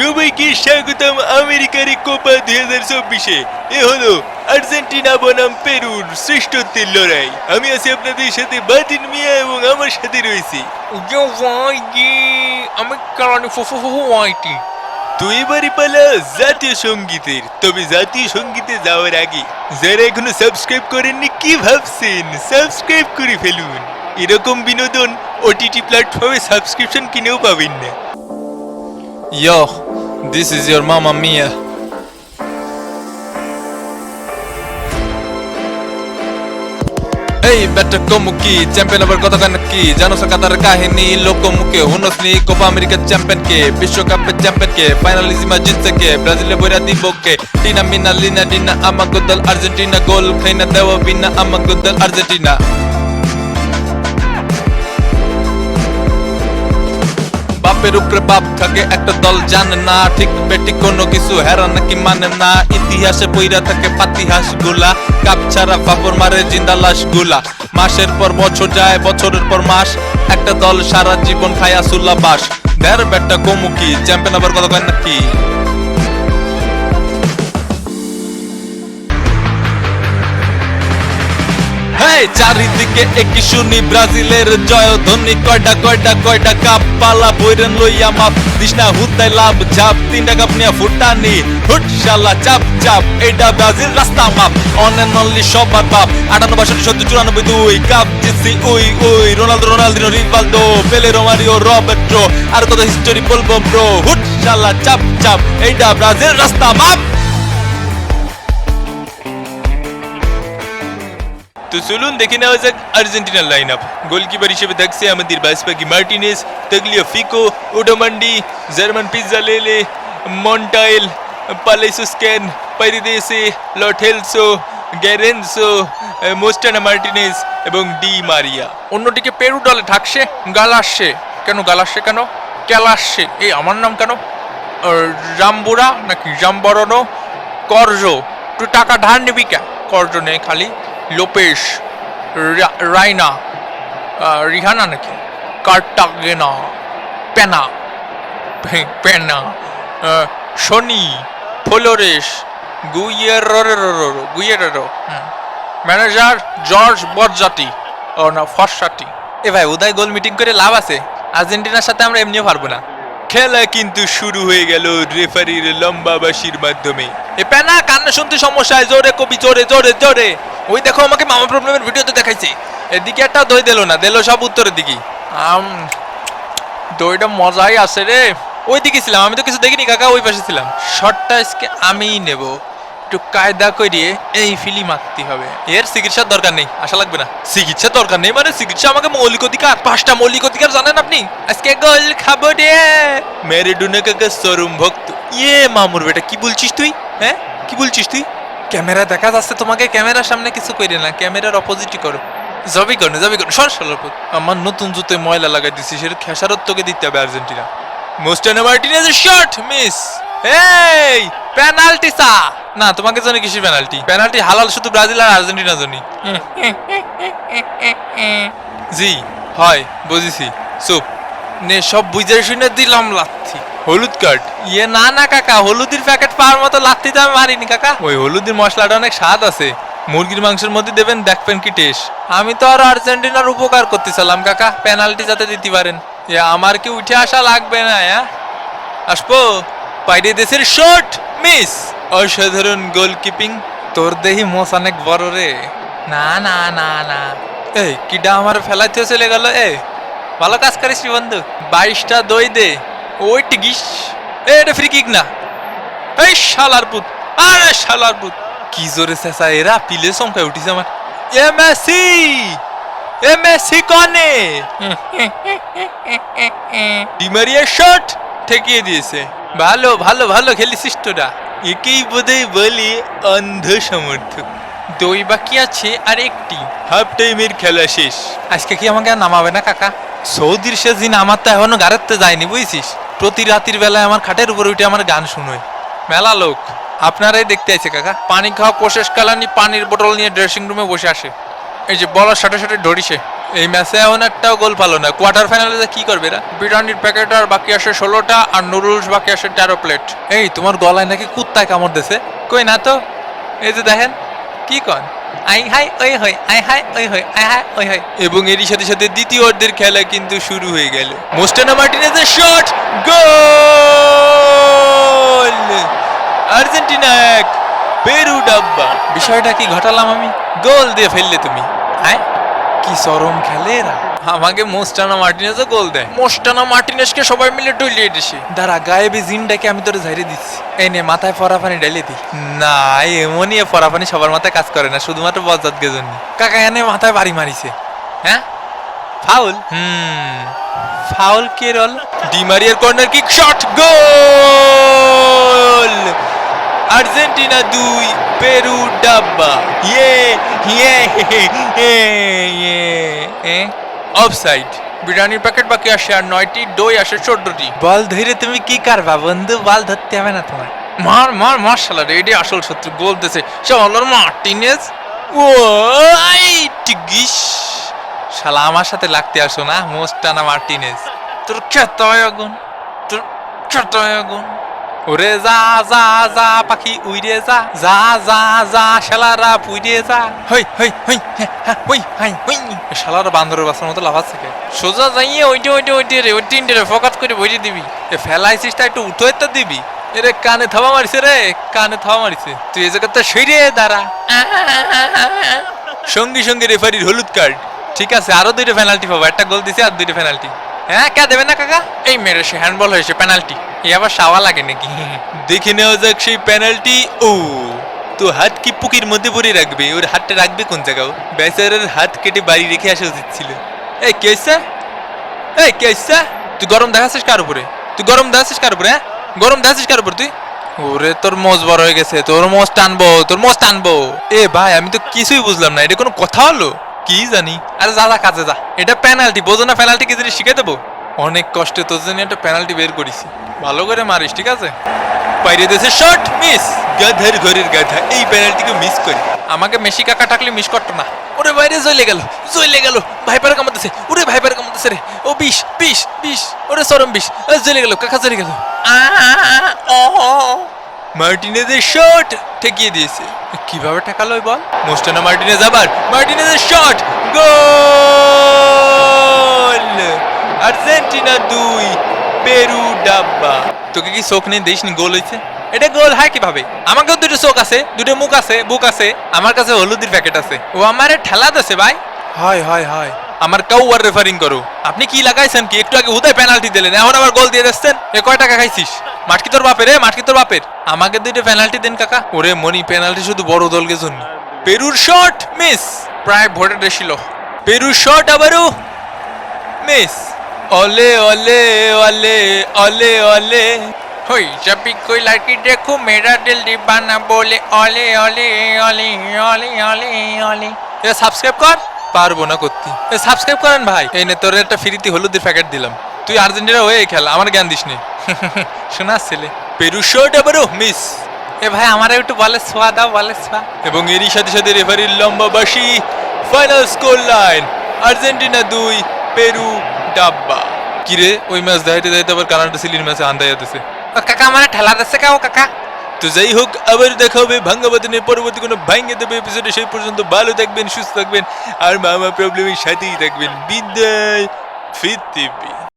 সবাইকে স্বাগতম আমেরিকার কোপা দুই হাজার চব্বিশে। এ হলো আর্জেন্টিনা বনাম পেরুর শ্রেষ্ঠত্বের লড়াই। আমি আছি আপনাদের সাথে বাতিন মিয়া এবং আমার সাথে রয়েছি। আমি কারণে ওয়াইটি তো এবারে পালা জাতীয় সঙ্গীতের। তবে জাতীয় সঙ্গীতে যাওয়ার আগে যারা এখনও সাবস্ক্রাইব করেননি কি ভাবছেন? সাবস্ক্রাইব করে ফেলুন। এরকম বিনোদন ওটিটি প্ল্যাটফর্মে সাবস্ক্রিপশন কিনেও পাবেন না। Yo, this is your mama mia. এই ব্যাটা কমুকি চ্যাম্পিয়ন আবার কথা কেন কি জানো কাতার কাহিনী লোকমুখে হুনসনি কোপা আমেরিকার চ্যাম্পিয়ন কে বিশ্বকাপের চ্যাম্পিয়ন কে ফাইনালিজিমা জিতছে কে ব্রাজিলে বইরা দিব কে টিনা মিনা লিনা ডিনা আমাগো দল আর্জেন্টিনা গোল খাইনা দেওয়া বিনা আমাগো দল আর্জেন্টিনা বাপের উপরে বাপ থাকে একটা দল জানে না। ঠিক বেটি কোনো কিছু হেরা নাকি মানে না। ইতিহাসে পইরা থাকে পাতিহাসগুলা কাপ ছাড়া ফাপর মারে জিন্দা লাশগুলা মাসের পর বছর যায়, বছরের পর মাস। একটা দল সারা জীবন খায়া সুল্লা বাস। দেড় বেটা কমুকি চ্যাম্পিয়ন আবার কথা কয় নাকি? চারিদিকে একই শুনি, ব্রাজিলের জয় ধ্বনি কয়টা কয়টা কয়টা কাপ পালা বইরেন লইয়া মাপ দিশনা হুদাই লাভ, ঝাপ তিনটা কাপ নিয়া ফুটানি। হুট চাপ চাপ এটা ব্রাজিল রাস্তা মাপ। অন এন্ড অনলি সবার বাপ আটান্ন বাষট্টি, সত্তর, চুরানব্বই দুই, cup জিতছি, we we. Ronaldo, Ronaldinho Rivaldo Pele, Romario, Roberto. আর কত হিস্টোরি বলব ব্রো হুট শালা, চাপ চাপ এইটা ব্রাজিল রাস্তা মাপ। তো চলুন দেখে নেওয়া যাক আর্জেন্টিনার লাইন আপ গোলকিপার হিসেবে থাকছে আমাদের বাসপাকি Martinez Tagliafico ওডোমান্ডি German pizza লেলে, Montiel, পালেসুস্কেন, পাইরিদেসে লটেলসো গ্যারেনসো, মোস্টানা মার্টিনেস এবং ডি মারিয়া। অন্যদিকে পেরু দলে থাকছে গালাসে। কেন গালাসে কেন? ক্যালাসে। এই আমার নাম কেন? আর রামবুড়া নাকি রামবরণ? কর্জ। তুই টাকা ধার নিবি কে? কর্জ নেই খালি। লোপেশ রাইনা রিহানা নাকি? কার্টাগেনা পেনা পে- পেনা আহ, শনি Flores Guerrero Guerrero manager Jorge বরজাতি ও না ফসাটি এ ভাই উদয় গোল মিটিং করে লাভ আছে। আর্জেন্টিনার সাথে আমরা এমনিও পারব না। খেলা কিন্তু শুরু হয়ে গেল রেফারির লম্বা বাসির মাধ্যমে। এ প্যানা কান্না শুনতে সমস্যা জোরে কবি জোরে জোরে জোরে। ওই দেখো আমাকে মামা প্রবলেমের ভিডিওতে দেখাইছে। এদিকে একটা দই দিল না দিল সব উত্তরের দিকে। আম দইটা মজাই আছে রে। ওই দিকে ছিলাম আমি তো কিছু দেখিনি কাকা ওই পাশে ছিলাম। শর্টটা আজকে আমিই নেব। একটু কায়দা করিয়ে এই ফিলি মারতে হবে। এর চিকিৎসার দরকার নেই আশা লাগবে না। চিকিৎসার দরকার নেই মানে চিকিৎসা আমাকে মৌলিক অধিকার পাঁচটা মৌলিক অধিকার জানেন আপনি? আজকে গোল খাব রে। ম্যারেডোনা কাকা চরম ভক্ত। ইয়ে মামুর বেটা কি বলছিস তুই? হ্যাঁ? কি বলছিস তুই? ক্যামেরা দেখা যাচ্ছে, তোমাকে ক্যামেরার সামনে কিছু কইরে না, ক্যামেরার অপোজিটই করো। জবি করো জবি করো সর সর আমার নতুন জুতোয় ময়লা লাগাই দিছি, সেটা খেসারত তোকে দিতে হবে আর্জেন্টিনা। মোস্টানা মার্টিনেজের শট মিস এই পেনাল্টি সা না, তোমাকে জন্য কিসের পেনাল্টি পেনাল্টি হালাল, শুধু ব্রাজিল আর আর্জেন্টিনা জন্য জি, হয়, বুঝেছি। চুপ। নে, সব বুঝে শুনে দিলাম লাথি হলুদ কার্ড। ইয়ে না না কাকা হলুদের প্যাকেট পাওয়ার মতো লাথি তো আমি মারিনি কাকা। ওই হলুদের মশলাটা অনেক স্বাদ আছে। মুরগির মাংসের মধ্যে দেবেন দেখবেন কি টেস্ট। আমি তো আর আর্জেন্টিনার উপকার করতেছিলাম কাকা পেনাল্টি যাতে দিতে পারেন। এ আমার কি উঠে আসা লাগবে না হ্যাঁ আসব। বাইরে দেশের শট মিস অসাধারণ গোলকিপিং তোর দেহি মোস অনেক বড় রে। না না না না। এই কিডা আমার ফেলাইতে চলে গেল এ। ভালো কাজ করিস বন্ধু। বাইশটা দই দে। ওই টিকিস এ, এটা ফ্রি কিক না। এই শালার পুত আরে শালার পুত কি জোরে চেঁচা এরা, পিলে চমকায় উঠিছে আমার এ মেসি! এ মেসি কনে? ডিমারিয়া শট ঠেকিয়ে দিয়েছে। ভালো ভালো ভালো খেলিছিস তোরা। একেই বোধহয় বলি অন্ধ সমর্থক দই বাকি আছে আর একটি। হাফ টাইমের খেলা শেষ। আজকে কি আমাকে নামাবে না, কাকা? সৌদির শেষ দিন আমার তো এখনও গাড়িতে যায়নি, বুঝছিস? প্রতি রাতির বেলায় আমার খাটের উপরে উঠে আমার গান শুনোয়। মেলা লোক। আপনারাই দেখতে আছে কাকা। পানি খাওয়া কোশেষ কালানি পানির বোতল নিয়ে ড্রেসিং রুমে বসে আসে। এই যে বলার সাথে সাথে ধরিসে এই ম্যাচে এমন একটাও গোল পালো না। কোয়ার্টার ফাইনালে কি করবে এরা? বিরিয়ানির প্যাকেট আর বাকি আসে ষোলোটা আর নুডলস বাকি আসে তেরো প্লেট এই, তোমার গলায় নাকি কুত্তায় কামড় দিছে? কই না তো? এই যে দেখেন, কি কন? আই হাই ওই হই আই হাই ওই হই আই হাই ওই হই। এবং এরই সাথে সাথে দ্বিতীয় অর্ধের খেলা কিন্তু শুরু হয়ে গেল। মোস্টানা মার্টিনেজের শট গোল! আর্জেন্টিনা এক পেরু ডাব্বা। বিষয়টা কি ঘটালাম আমি? গোল দিয়ে ফেললে তুমি। হ্যাঁ কি চরম খেলে এরা? আমাকে মোস্টানা মার্টিনেজও গোল দেয়। মোস্টানা মার্টিনেজকে সবাই মিলে টুলিয়ে দিছি। দাঁড়া গায়েবি জিনটাকে আমি তোরে ঝাইরে দিচ্ছি। এই নে মাথায় ফরাফানি ডাইলে দি না এমনই ফরাফানি সবার মাথায় কাজ করে না শুধুমাত্র বজ্জাতকে জন্য। কাকা এনে মাথায় বাড়ি মারিছে। হ্যাঁ? ফাউল? হুম। ফাউল কে রল ডিমারিয়ার corner kick shot goal! Argentina দুই পেরু ডাব্বা ইয়ে ইয়ে অফসাইড বিরিয়ানির প্যাকেট বাকি আসে আর নয়টি দই আসে চোদ্দটি বল ধরে তুমি কি কারবা বন্ধু? বল ধরতে হবে না তোমার মার মার মার্শাল এটি আসল শত্রু গোল দিছে। চলো মার্টিনেজ ও টিগিস। শালা আমার সাথে লাগতে আসো না মোস্টানা মার্টিনেজ তোর খেত আগুন তোর খেত আগুন। ওরে যা যা যা পাখি উইরে যা যা যা যা শালারা পুইরে যা। হই হই হই হ্যাঁ, হ্যাঁ, হই হাই। হই শালারা বান্দরের বাসার মতো লাফাচ্ছে কে? সোজা যাইয়ে ওইটে ওইটে ওইটে রে ওই তিনটে রে ফকাত করে বইরে দিবি। এ ফেলাইছিস তা একটু উঠোয় তো দিবি। এরে কানে থাবা মারিছে রে কানে থাবা মারিছে। তুই এই জায়গাতে সইরে দাঁড়া। সঙ্গে সঙ্গে রেফারির হলুদ কার্ড ঠিক আছে আরও দুইটা পেনাল্টি পাবো একটা গোল দিছে আর দুইটা পেনাল্টি হ্যাঁ কে দেবে না কাকা? এই মেরে সে হ্যান্ডবল হয়েছে পেনাল্টি এই আবার সাওয়া লাগে নাকি? দেখে নেওয়া যাক সেই পেনাল্টি ও তো হাত কি পুকির মধ্যে পরে রাখবে? ওর হাতটা রাখবে কোন জায়গাও বেচারের হাত কেটে বাড়ি রেখে আসা উচিত ছিল। এই কে এই কে তুই গরম দেখাচ্ছিস কার উপরে? তুই গরম দেখাচ্ছিস কার উপরে হ্যাঁ? গরম দেখাচ্ছিস কার উপরে তুই? ওরে তোর মোজ বড় হয়ে গেছে তোর মোজ টানবো তোর মোজ টানবো। এ ভাই আমি তো কিছুই বুঝলাম না এটা কোনো কথা হলো? কি জানি? আরে যা যা, কাজে যা। এটা পেনাল্টি বোঝো না পেনাল্টি কি জিনিস? শিখে দেবো? অনেক কষ্টে তোর জন্য একটা পেনাল্টি বের করেছি। ভালো করে মারিস, ঠিক আছে? বাইরে দেশে শট মিস গাধার ঘরের গাধা, এই পেনাল্টিকে মিস করি। আমাকে মেসি কাকা টাকলে মিস করতো না। ওরে বাইরে জ্বলে গেল জ্বলে গেল। ভাইপার কামাতেছে ওরে ভাইপার কামাতেছে রে। ও বিষ বিষ বিষ। ওরে সরম বিষ। জ্বলে গেল, কাকা জ্বলে গেল। মার্টিনেজের শট ঠেকিয়ে দিয়েছে। কীভাবে ঠেকালো ওই বল মোস্টানা মার্টিনেজ আবার, মার্টিনেজের শট গোল! আর্জেন্টিনা দুই, পেরু ডাব্বা। তোকে কি চোখ নেই দিস গোল হয়েছে এটা গোল হয় কীভাবে? আমাকেও দুটো চোখ আছে, দুটো মুখ আছে, বুক আছে, আমার কাছে হলুদের প্যাকেট আছে। ও আমারে ঠেলা দিছে ভাই। হয় হয় হয়। আমার কাউয়ার রেফারিং করো। আপনি কি লাগাইছেন কি? একটু আগে উদয় পেনাল্টি দিলেন, এখন আবার গোল দিয়ে দিচ্ছেন? এ কয় টাকা খাইছিস? মাটকি তোর বাপের? রে মাটকি তোর বাপের? আমাকে দুইটা পেনাল্টি দেন কাকা। ওরে মনি পেনাল্টি শুধু বড় দলকে জন্য। পেরুর শট মিস প্রায় ভোটে ছিল পেরুর শট আবারও মিস অলে অলে অলে অলে অলে। হই চাপি কই লাকি দেখো, মেরা দিল দিবানা বলে, অলে অলে অলে অলে অলে অলে। সাবস্ক্রাইব কর। পারব না করতে। সাবস্ক্রাইব করেন ভাই। এই নে তোর একটা ফ্রিতে হলুদের প্যাকেট দিলাম। তুই আর্জেন্টিনা হয়ে খেল আমার জ্ঞান দিস নি। শোনাস ছেলে। পেরুর শট আবারও মিস এ ভাই আমার একটু বলে সোয়া দাও বলে সোয়া। এবং এরই সাথে সাথে রেফারির লম্বা বাসি ফাইনাল স্কোর লাইন আর্জেন্টিনা দুই পেরু ডাব্বা। কিরে ওই ম্যাচ দেখাইতে দেখাইতে আবার কানাডা সিলির ম্যাচে আন্দাই যেতেছে কাকা আমার ঠেলা দিচ্ছে কাও কাকা। তো যাই হোক, আবার দেখা হবে। ভাঙ্গাবাদনের পরবর্তী কোনো ভাঙ্গে দেবে এপিসোডে সেই পর্যন্ত ভালো থাকবেন, সুস্থ থাকবেন, আর মামা প্রবলেমের সাথেই থাকবেন। বিদায়, ফিরতে।